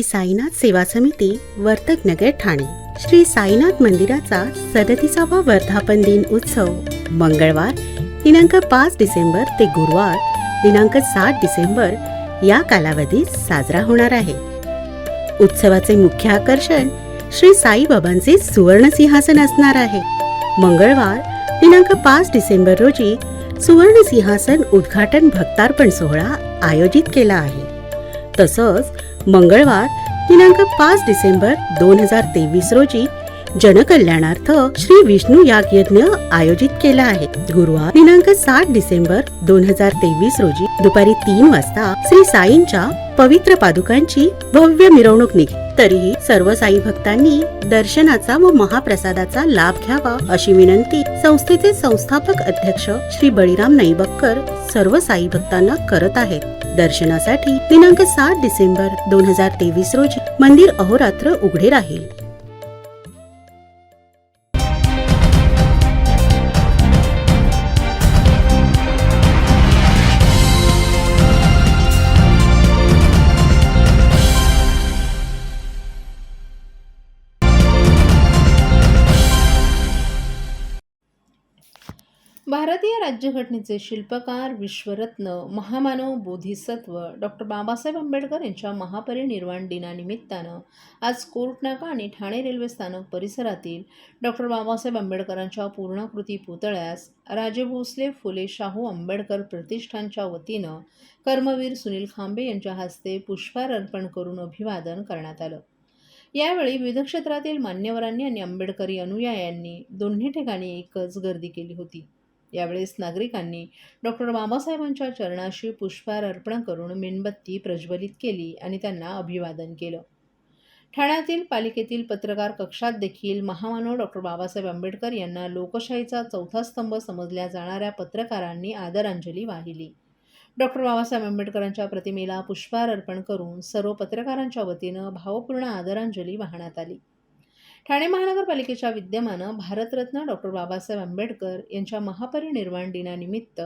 श्री साईनाथ सेवा समिती वर्तक नगर ठाणे. श्री साईनाथ मंदिराचा सदतीसावा वर्धापन दिन उत्सव मंगळवार दिनांक पाच डिसेंबर ते गुरुवार दिनांक सात डिसेंबर या कालावधीत साजरा होणार आहे. उत्सवाचे मुख्य आकर्षण श्री साईबाबांचे सुवर्ण सिंहासन असणार आहे. मंगळवार दिनांक पाच डिसेंबर रोजी सुवर्ण सिंहासन उद्घाटन भक्तार्पण सोहळा आयोजित केला आहे. तसंच मंगळवार दिनांक पाच डिसेंबर दोन हजार तेवीस रोजी जनकल्याणार्थ श्री विष्णू याग यज्ञ आयोजित केला आहे. गुरुवार दिनांक सात डिसेंबर दोन हजार तेवीस रोजी दुपारी तीन वाजता श्री साईंच्या पवित्र पादुकांची भव्य मिरवणूक निघेल तरीही सर्व साई भक्तांनी दर्शनाचा व महाप्रसादाचा लाभ घ्यावा अशी विनंती संस्थेचे संस्थापक अध्यक्ष श्री बळीराम नाईबक्कर सर्व साई भक्तांना करत आहेत. दर्शनासाठी दिनांक सात डिसेंबर दोन हजार तेवीस रोजी मंदिर अहोरात्र उघडे राहील. राज्यघटनेचे शिल्पकार विश्वरत्न महामानव बोधिसत्व डॉक्टर बाबासाहेब आंबेडकर यांच्या महापरिनिर्वाण दिनानिमित्तानं आज कोर्टनाका आणि ठाणे रेल्वे स्थानक परिसरातील डॉक्टर बाबासाहेब आंबेडकरांच्या पूर्णाकृती पुतळ्यास राजे भोसले फुले शाहू आंबेडकर प्रतिष्ठानच्या वतीनं कर्मवीर सुनील खांबे यांच्या हस्ते पुष्पार अर्पण करून अभिवादन करण्यात आलं. यावेळी विविध क्षेत्रातील मान्यवरांनी आणि आंबेडकरी अनुयायांनी दोन्ही ठिकाणी एकच गर्दी केली होती. यावेळेस नागरिकांनी डॉक्टर बाबासाहेबांच्या चरणाशी पुष्पहार अर्पण करून मेणबत्ती प्रज्वलित केली आणि त्यांना अभिवादन केलं. ठाण्यातील पालिकेतील पत्रकार कक्षात देखील महामानव डॉक्टर बाबासाहेब आंबेडकर यांना लोकशाहीचा चौथा स्तंभ समजल्या जाणाऱ्या पत्रकारांनी आदरांजली वाहिली. डॉक्टर बाबासाहेब आंबेडकरांच्या प्रतिमेला पुष्पहार अर्पण करून सर्व पत्रकारांच्या वतीनं भावपूर्ण आदरांजली वाहण्यात आली. ठाणे महानगरपालिकेच्या विद्यमानं भारतरत्न डॉक्टर बाबासाहेब आंबेडकर यांच्या महापरिनिर्वाण दिनानिमित्त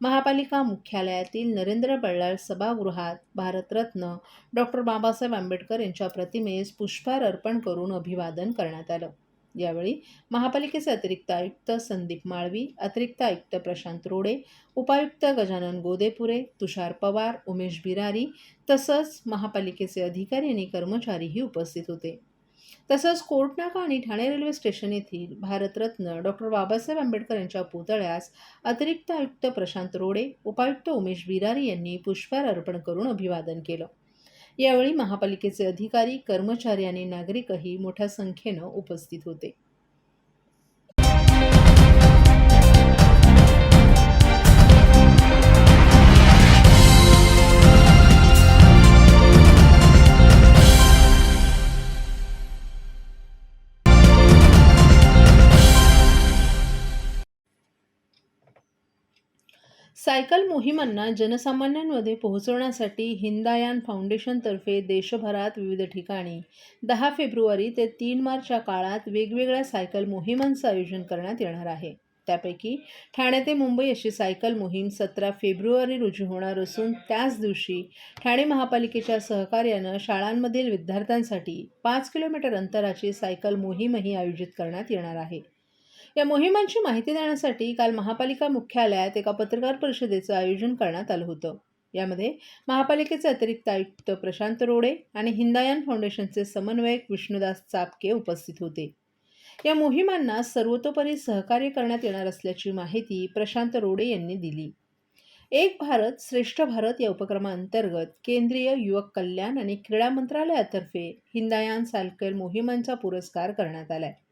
महापालिका मुख्यालयातील नरेंद्र बल्लाळ सभागृहात भारतरत्न डॉक्टर बाबासाहेब आंबेडकर यांच्या प्रतिमेस पुष्पहार अर्पण करून अभिवादन करण्यात आलं. यावेळी महापालिकेचे अतिरिक्त आयुक्त संदीप माळवी अतिरिक्त आयुक्त प्रशांत रोडे उपायुक्त गजानन गोदेपुरे तुषार पवार उमेश बिरारी तसंच महापालिकेचे अधिकारी आणि कर्मचारीही उपस्थित होते. तसंच कोर्टनाका आणि ठाणे रेल्वे स्टेशन येथील भारतरत्न डॉक्टर बाबासाहेब आंबेडकर यांच्या पुतळ्यास अतिरिक्त आयुक्त प्रशांत रोडे उपायुक्त उमेश बिरारी यांनी पुष्पहार अर्पण करून अभिवादन केलं. यावेळी महापालिकेचे अधिकारी कर्मचारी आणि नागरिकही मोठ्या संख्येनं उपस्थित होते. सायकल मोहिमांना जनसामान्यांमध्ये पोहोचवण्यासाठी हिंदायान फाउंडेशनतर्फे देशभरात विविध ठिकाणी दहा फेब्रुवारी ते तीन मार्च या काळात वेगवेगळ्या सायकल मोहिमांचं आयोजन करण्यात येणार आहे. त्यापैकी ठाणे ते मुंबई अशी सायकल मोहीम सतरा फेब्रुवारी रोजी होणार असून त्याच दिवशी ठाणे महापालिकेच्या सहकार्यानं शाळांमधील विद्यार्थ्यांसाठी पाच किलोमीटर अंतराची सायकल मोहीमही आयोजित करण्यात येणार आहे. या मोहिमांची माहिती देण्यासाठी काल महापालिका मुख्यालयात एका पत्रकार परिषदेचं आयोजन करण्यात आलं होतं. यामध्ये महापालिकेचे अतिरिक्त आयुक्त प्रशांत रोडे आणि हिंदायन फाउंडेशनचे समन्वयक विष्णुदास चापके उपस्थित होते. या मोहिमांना सर्वतोपरी सहकार्य करण्यात येणार असल्याची माहिती प्रशांत रोडे यांनी दिली. एक भारत श्रेष्ठ भारत या उपक्रमाअंतर्गत केंद्रीय युवक कल्याण आणि क्रीडा मंत्रालयातर्फे हिंदायान सालकेल मोहिमांचा पुरस्कार करण्यात आला आहे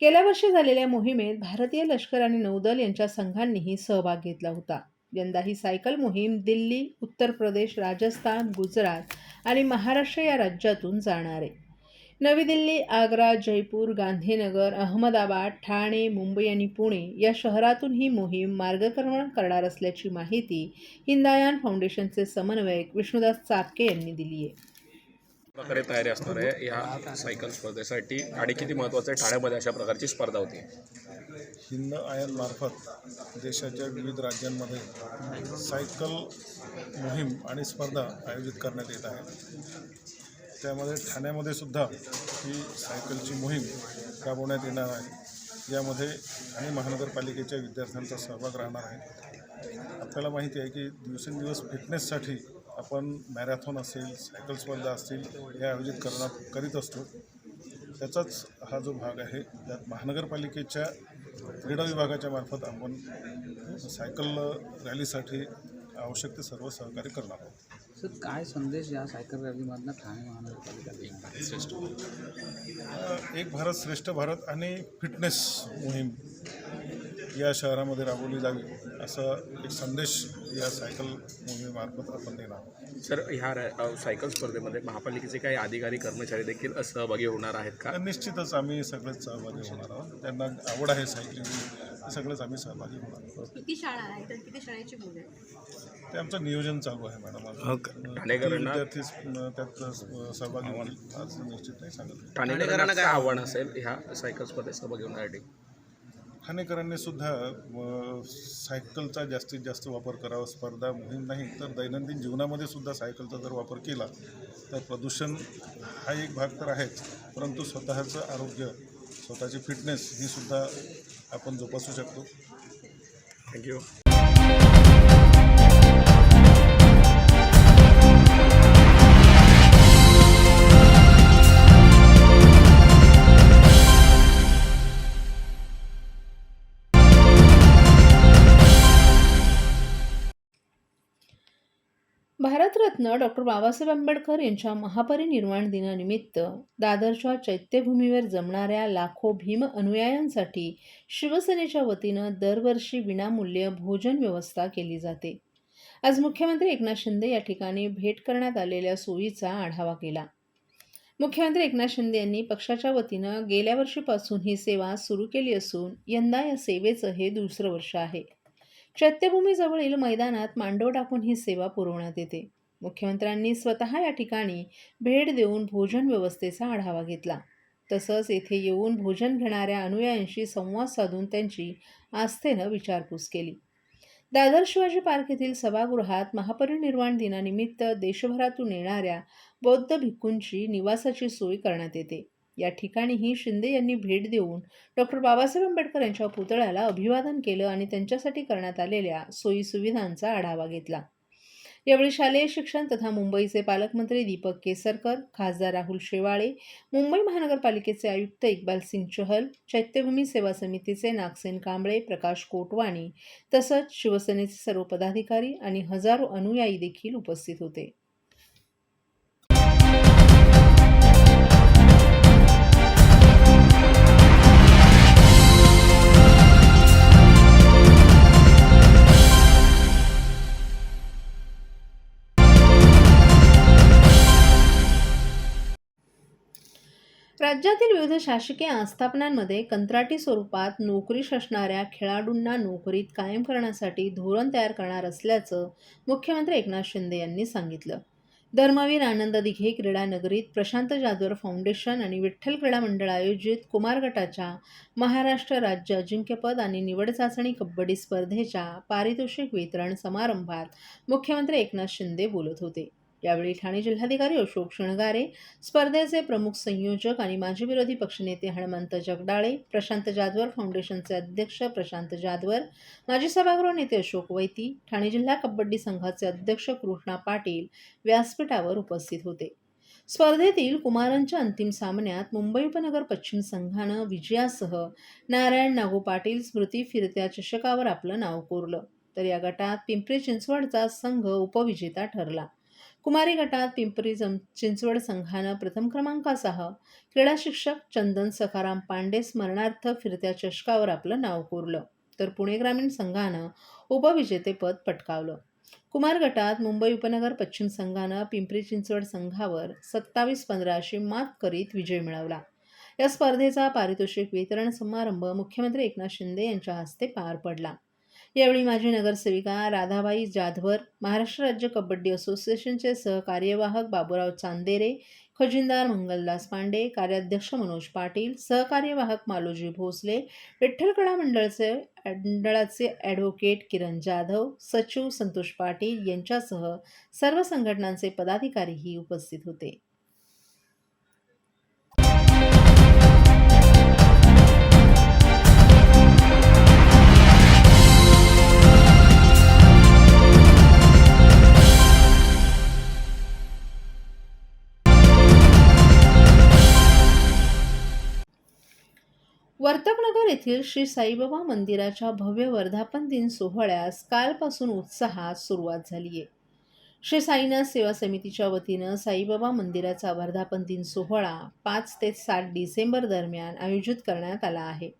गेल्या वर्षी झालेल्या मोहिमेत भारतीय लष्कर आणि नौदल यांच्या संघांनीही सहभाग घेतला होता. यंदा ही सायकल मोहीम दिल्ली उत्तर प्रदेश राजस्थान गुजरात आणि महाराष्ट्र या राज्यातून जाणार आहे. नवी दिल्ली आग्रा जयपूर गांधीनगर अहमदाबाद ठाणे मुंबई आणि पुणे या शहरातून ही मोहीम मार्गक्रमण करणार असल्याची माहिती हिंदायान फाउंडेशनचे समन्वयक विष्णुदास चापके यांनी दिली आहे. प्रकारे तयारी असणार आहे. ह्या सायकल स्पर्धेसाठी आणि किती महत्त्वाचं आहे? ठाण्यामध्ये अशा प्रकारची स्पर्धा होती. हिंद आयनमार्फत देशाच्या विविध राज्यांमध्ये सायकल मोहीम आणि स्पर्धा आयोजित करण्यात येत आहे. त्यामध्ये ठाण्यामध्ये सुद्धा ही सायकलची मोहीम राबवण्यात येणार आहे. यामध्ये ठाणे महानगरपालिकेच्या विद्यार्थ्यांचा सहभाग राहणार आहे. आपल्याला माहिती आहे की दिवसेंदिवस फिटनेससाठी आपण मॅरॅथॉन असेल सायकल स्पर्धा असतील हे आयोजित करण्यात करीत असतो. त्याचाच हा जो भाग आहे त्यात महानगरपालिकेच्या क्रीडा विभागाच्या मार्फत आपण सायकल रॅलीसाठी आवश्यक ते सर्व सहकार्य करणार आहोत. सर काय संदेश या सायकल रॅलीमधनं ठाणे महानगरपालिका एक भारत? श्रेष्ठ भारत आणि फिटनेस मोहीम. या शहरामध्ये राबवली जावी असा एक संदेश या सायकल मोहिमेमार्फत आपण देणार सर ह्या सायकल स्पर्धेमध्ये महापालिकेचे काही अधिकारी कर्मचारी देखील सहभागी होणार आहेत का? तर निश्चितच आम्ही सगळेच सहभागी होणार आहोत. त्यांना आवड आहे सायकलिंगची सगळेच आम्ही सहभागी होणार आहोत. किती शाळा आहेत आणि किती शाळेची मुलं ते आमचं नियोजन चालू आहे मॅडम. ठाणेकरांना- विद्यार्थी त्यात सहभागी आज निश्चित नाही सांगत. ठाणेकरांना काय आव्हान असेल? ह्या सायकल स्पर्धेत सहभागी होण्यासाठी ठाणेकरांनी सुद्धा सायकलचा जास्तीत जास्त वापर करावा स्पर्धा मोहीम नाही तर दैनंदिन जीवनामध्ये सुद्धा सायकलचा जर वापर केला तर प्रदूषण हा एक भाग तर आहेच. परंतु स्वतःचं आरोग्य स्वतःची फिटनेस ही सुद्धा आपण जोपासू शकतो. थँक्यू डॉक्टर बाबासाहेब आंबेडकर यांच्या महापरिनिर्वाण दिनानिमित्त दादरच्या चैत्यभूमीवर जमणाऱ्या लाखो भीम अनुयायांसाठी शिवसेनेच्या वतीनं दरवर्षी विनामूल्य भोजन व्यवस्था केली जाते. आज मुख्यमंत्री एकनाथ शिंदे या ठिकाणी भेट करण्यात आलेल्या सोयीचा आढावा केला. मुख्यमंत्री एकनाथ शिंदे यांनी पक्षाच्या वतीनं गेल्या वर्षीपासून ही सेवा सुरू केली असून यंदा या सेवेचं हे दुसरं वर्ष आहे. चैत्यभूमीजवळील मैदानात मांडव टाकून ही सेवा पुरवण्यात येते. मुख्यमंत्र्यांनी स्वतः या ठिकाणी भेट देऊन भोजन व्यवस्थेचा आढावा घेतला. तसंच येथे येऊन भोजन घेणाऱ्या अनुयायांशी संवाद साधून त्यांची आस्थेनं विचारपूस केली. दादर शिवाजी पार्क येथील सभागृहात महापरिनिर्वाण दिनानिमित्त देशभरातून येणाऱ्या बौद्ध भिक्खूंची निवासाची सोय करण्यात येते. या ठिकाणीही शिंदे यांनी भेट देऊन डॉक्टर बाबासाहेब आंबेडकर यांच्या पुतळ्याला अभिवादन केलं आणि त्यांच्यासाठी करण्यात आलेल्या सोयीसुविधांचा आढावा घेतला. यावेळी शालेय शिक्षण तथा मुंबईचे पालकमंत्री दीपक केसरकर खासदार राहुल शेवाळे मुंबई महानगरपालिकेचे आयुक्त इक्बाल सिंग चहल चैत्यभूमी सेवा समितीचे नागसेन कांबळे प्रकाश कोटवाणी तसंच शिवसेनेचे सर्व पदाधिकारी आणि हजारो अनुयायी देखील उपस्थित होते. राज्यातील विविध शासकीय आस्थापनांमध्ये कंत्राटी स्वरूपात नोकरीस असणाऱ्या खेळाडूंना नोकरीत कायम करण्यासाठी धोरण तयार करणार असल्याचं मुख्यमंत्री एकनाथ शिंदे यांनी सांगितलं. धर्मवीर आनंद दिघे क्रीडा नगरीत प्रशांत जाधवर फाउंडेशन आणि विठ्ठल क्रीडा मंडळ आयोजित कुमार गटाच्या महाराष्ट्र राज्य अजिंक्यपद आणि निवड चाचणी कबड्डी स्पर्धेच्या पारितोषिक वितरण समारंभात मुख्यमंत्री एकनाथ शिंदे बोलत होते. यावेळी ठाणे जिल्हाधिकारी अशोक शणगारे स्पर्धेचे प्रमुख संयोजक आणि माजी विरोधी पक्षनेते हनुमंत जगदाळे प्रशांत जाधवर फाउंडेशनचे अध्यक्ष प्रशांत जाधवर माजी सभागृह नेते अशोक वैती ठाणे जिल्हा कबड्डी संघाचे अध्यक्ष कृष्णा पाटील व्यासपीठावर उपस्थित होते. स्पर्धेतील कुमारांच्या अंतिम सामन्यात मुंबई उपनगर पश्चिम संघानं विजयासह नारायण नागू पाटील स्मृती फिरत्या चषकावर आपलं नाव कोरलं. तर या गटात पिंपरी चिंचवडचा संघ उपविजेता ठरला. कुमारी गटात पिंपरी जम चिंचवड संघानं प्रथम क्रमांकासह क्रीडा शिक्षक चंदन सखाराम पांडे स्मरणार्थ फिरत्या चषकावर आपलं नाव कोरलं. तर पुणे ग्रामीण संघानं उपविजेतेपद पटकावलं. कुमार गटात मुंबई उपनगर पश्चिम संघानं पिंपरी चिंचवड संघावर सत्तावीस पंधरा अशी मात करीत विजय मिळवला. या स्पर्धेचा पारितोषिक वितरण समारंभ मुख्यमंत्री एकनाथ शिंदे यांच्या हस्ते पार पडला. यावेळी माजी नगरसेविका राधाबाई जाधवर महाराष्ट्र राज्य कबड्डी असोसिएशनचे सहकार्यवाहक बाबूराव चांदेरे खजिनदार मंगलदास पांडे कार्याध्यक्ष मनोज पाटील सहकार्यवाहक मालोजी भोसले विठ्ठल कला मंडळचे मंडळाचे ॲडव्होकेट किरण जाधव सचिव संतोष पाटील यांच्यासह सर्व संघटनांचे पदाधिकारीही उपस्थित होते. वर्तकनगर येथील श्री साईबाबा मंदिराच्या भव्य वर्धापन दिन सोहळ्यास कालपासून उत्साहात सुरुवात झाली आहे श्री साईनाथ सेवा समितीच्या वतीनं साईबाबा मंदिराचा वर्धापन दिन सोहळा पाच ते सात डिसेंबर दरम्यान आयोजित करण्यात आला आहे.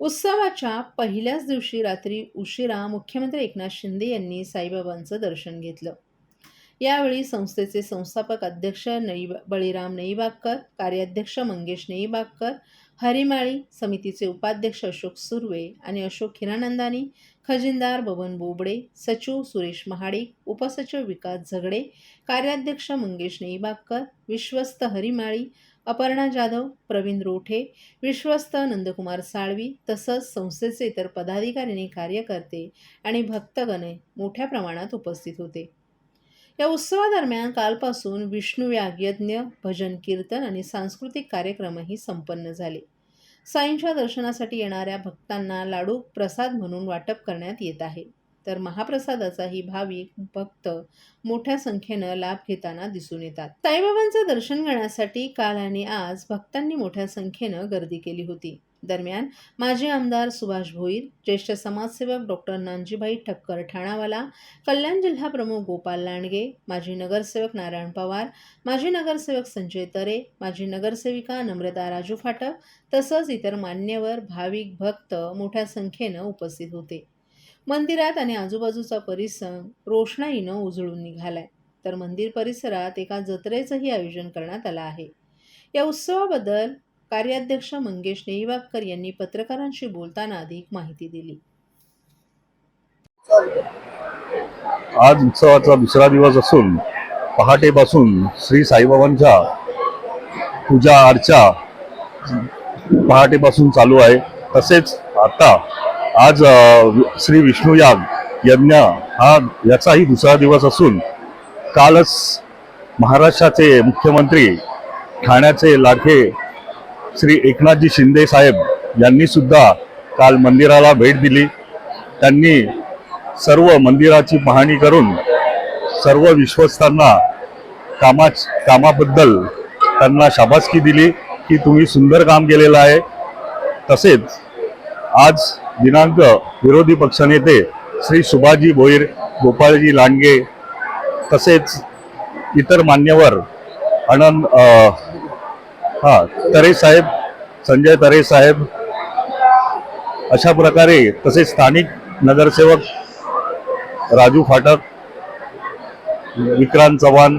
उत्सवाच्या पहिल्याच दिवशी रात्री उशिरा मुख्यमंत्री एकनाथ शिंदे यांनी साईबाबांचं दर्शन घेतलं. यावेळी संस्थेचे संस्थापक अध्यक्ष नई बळीराम नईबागकर कार्याध्यक्ष मंगेश नईबागकर हरिमाळी समितीचे उपाध्यक्ष अशोक सुर्वे आणि अशोक हिरानंदानी खजिनदार बबन बोबडे सचिव सुरेश महाडिक उपसचिव विकास झगडे कार्याध्यक्ष मंगेश नेईबागकर विश्वस्त हरिमाळी अपर्णा जाधव प्रवीण रोठे विश्वस्त नंदकुमार साळवी तसंच संस्थेचे इतर पदाधिकारी आणि कार्यकर्ते आणि भक्तगणे मोठ्या प्रमाणात उपस्थित होते. या उत्सवादरम्यान कालपासून विष्णुयाग यज्ञ भजन कीर्तन आणि सांस्कृतिक कार्यक्रमही संपन्न झाले. साईंच्या दर्शनासाठी येणाऱ्या भक्तांना लाडू प्रसाद म्हणून वाटप करण्यात येत आहे. तर महाप्रसादाचाही भाविक भक्त मोठ्या संख्येनं लाभ घेताना दिसून येतात. साईबाबांचं दर्शन घेण्यासाठी काल आणि आज भक्तांनी मोठ्या संख्येनं गर्दी केली होती. दरम्यान माजी आमदार सुभाष भोईर ज्येष्ठ समाजसेवक डॉक्टर नानजीभाई ठक्कर ठाणावाला कल्याण जिल्हा प्रमुख गोपाल लांडगे माजी नगरसेवक नारायण पवार माजी नगरसेवक संजय तरे माजी नगरसेविका नम्रता राजू फाटक तसंच इतर मान्यवर भाविक भक्त मोठ्या संख्येनं उपस्थित होते. मंदिरात आणि आजूबाजूचा परिसर रोषणाईनं उजळून निघालाय. तर मंदिर परिसरात एका जत्रेचंही आयोजन करण्यात आलं आहे. या उत्सवाबद्दल कार्याध्यक्ष मंगेश नेईवागकर यांनी पत्रकारांशी बोलताना अधिक माहिती दिली. आज उत्सवाचा दुसरा दिवस असून पहाटेपासून श्री साईबाबांच्या पूजा अर्चा पहाटेपासून चालू आहे. तसेच आता आज श्री विष्णुयाग यज्ञ हा याचाही दुसरा दिवस असून कालच महाराष्ट्राचे मुख्यमंत्री ठाण्याचे लाठे श्री एकनाथजी शिंदे साहेब यांनी सुद्धा काल मंदिराला भेट दिली. त्यांनी सर्व मंदिराची पाहणी करून सर्व विश्वस्तांना कामा कामाबद्दल त्यांना शाबासकी दिली की तुम्ही सुंदर काम केलेलं आहे. तसेच आज दिनांक विरोधी पक्षनेते श्री सुभाजी भोईर गोपाळजी लांडगे तसेच इतर मान्यवर आनंद हा तरे साहेब संजय तरे साहेब अशा प्रकारे तसेच स्थानिक नगरसेवक राजू फाटक विक्रांत चव्हाण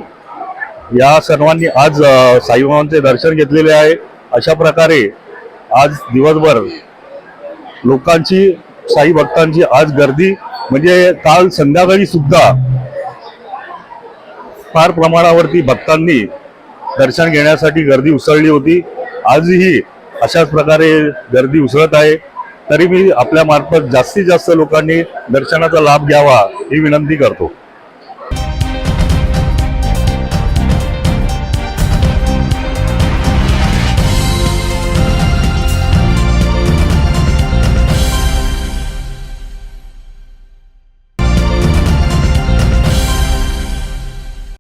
या सर्वांनी आज साईबाबांचे दर्शन घेतलेले आहे. अशा प्रकारे आज दिवसभर लोकांची साई भक्तांची आज गर्दी म्हणजे काल संध्याकाळी सुद्धा फार प्रमाणावरती भक्तांनी दर्शन घेण्यासाठी गर्दी उसळली होती. आजही अशाच प्रकारे गर्दी उसळत आहे. तरी मी आपल्या मार्फत जास्तीत जास्त लोकांनी दर्शनाचा लाभ घ्यावा ही विनंती करतो.